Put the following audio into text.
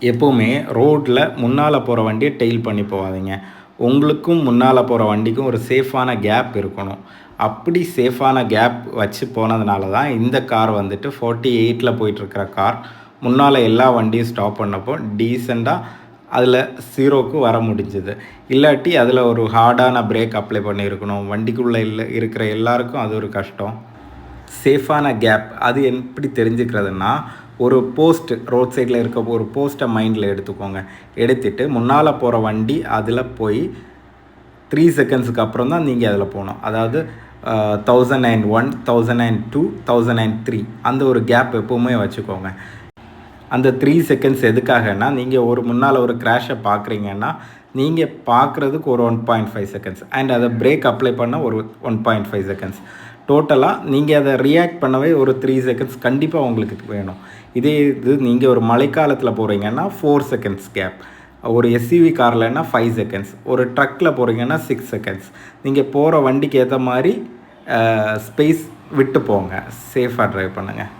எப்போவுமே ரோட்டில் முன்னால் போகிற வண்டியை டெயில் பண்ணி போகாதீங்க. உங்களுக்கும் முன்னால் போகிற வண்டிக்கும் ஒரு சேஃபான கேப் இருக்கணும். அப்படி சேஃபான கேப் வச்சு போனதுனால தான் இந்த கார் வந்துட்டு ஃபார்ட்டி எயிட்டில் போயிட்டுருக்கிற கார் முன்னால் எல்லா வண்டியும் ஸ்டாப் பண்ணப்போ டீசெண்டாக அதில் ஜீரோக்கு வர முடிஞ்சுது. இல்லாட்டி அதில் ஒரு ஹார்டான பிரேக் அப்ளை பண்ணியிருக்கணும். வண்டிக்குள்ளே இல்லை இருக்கிற எல்லாருக்கும் அது ஒரு கஷ்டம். சேஃபான கேப் அது எப்படி தெரிஞ்சுக்கிறதுனா ஒரு போஸ்ட் ரோட் சைடில் இருக்க ஒரு போஸ்ட்டை மைண்டில் எடுத்துக்கோங்க. எடுத்துட்டு முன்னால் போகிற வண்டி அதில் போய் த்ரீ செகண்ட்ஸுக்கு அப்புறம் தான் நீங்கள் அதில் போகணும். அதாவது thousand nine one thousand nine two thousand nine three அந்த ஒரு கேப் எப்போவுமே வச்சுக்கோங்க. அந்த த்ரீ செகண்ட்ஸ் எதுக்காகனா நீங்கள் ஒரு முன்னால் ஒரு க்ராஷை பார்க்குறீங்கன்னா நீங்கள் பார்க்குறதுக்கு ஒரு one point five seconds and அதை பிரேக் அப்ளை பண்ண ஒரு ஒன் பாயிண்ட் ஃபைவ் செகண்ட்ஸ் டோட்டலாக நீங்கள் அதை ரியாக்ட் பண்ணவே ஒரு த்ரீ செகண்ட்ஸ் கண்டிப்பாக உங்களுக்கு வேணும். இதே இது நீங்கள் ஒரு மழைக்காலத்தில் போகிறீங்கன்னா ஃபோர் செகண்ட்ஸ் கேப் ஒரு எஸ்யூவி கார்லன்னா ஃபைவ் செகண்ட்ஸ் ஒரு ட்ரக்கில் போகிறீங்கன்னா சிக்ஸ் செகண்ட்ஸ் நீங்கள் போகிற வண்டிக்கு ஏற்ற மாதிரி ஸ்பேஸ் விட்டு போங்க. சேஃபாக ட்ரைவ் பண்ணுங்கள்